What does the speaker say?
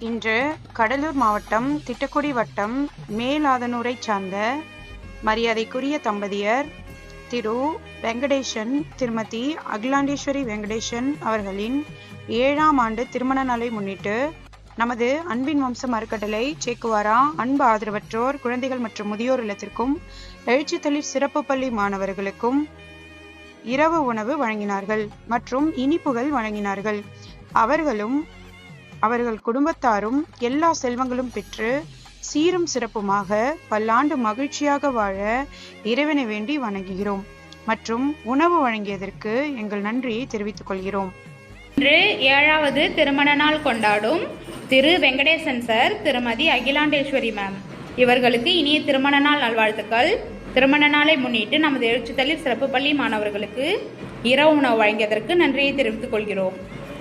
இன்று கடலூர் மாவட்டம் திட்டக்குடி வட்டம் மேலாதனூரைச் சார்ந்த மரியாதைக்குரிய தம்பதியர் திரு வெங்கடேசன் திருமதி அகிலாண்டேஸ்வரி வெங்கடேசன் அவர்களின் ஏழாம் ஆண்டு திருமண நாளை முன்னிட்டு நமது அன்பின் வம்சம் அறக்கட்டளை சேக்குவாரா அன்பு ஆதரவற்றோர் குழந்தைகள் மற்றும் முதியோர் இல்லத்திற்கும் எழுச்சித்தளிர் சிறப்பு பள்ளி மாணவர்களுக்கும் இரவு உணவு வழங்கினார்கள் மற்றும் இனிப்புகள் வழங்கினார்கள். அவர்களும் அவர்கள் குடும்பத்தாரும் எல்லா செல்வங்களும் பெற்று சீரும் சிறப்புமாக பல்லாண்டு மகிழ்ச்சியாக வாழ இறைவனை வேண்டி வணங்குகிறோம். மற்றும் உணவு வழங்கியதற்கு எங்கள் நன்றியை தெரிவித்துக் கொள்கிறோம். இன்று ஏழாவது திருமண நாள் கொண்டாடும் திரு வெங்கடேசன் சார் திருமதி அகிலாண்டேஸ்வரி மேம் இவர்களுக்கு இனிய திருமண நாள் நல்வாழ்த்துக்கள். திருமண நாளை முன்னிட்டு நமது எழுச்சித்தளிர் சிறப்பு பள்ளி மாணவர்களுக்கு இரவு உணவு வழங்கியதற்கு நன்றியை தெரிவித்துக் கொள்கிறோம்.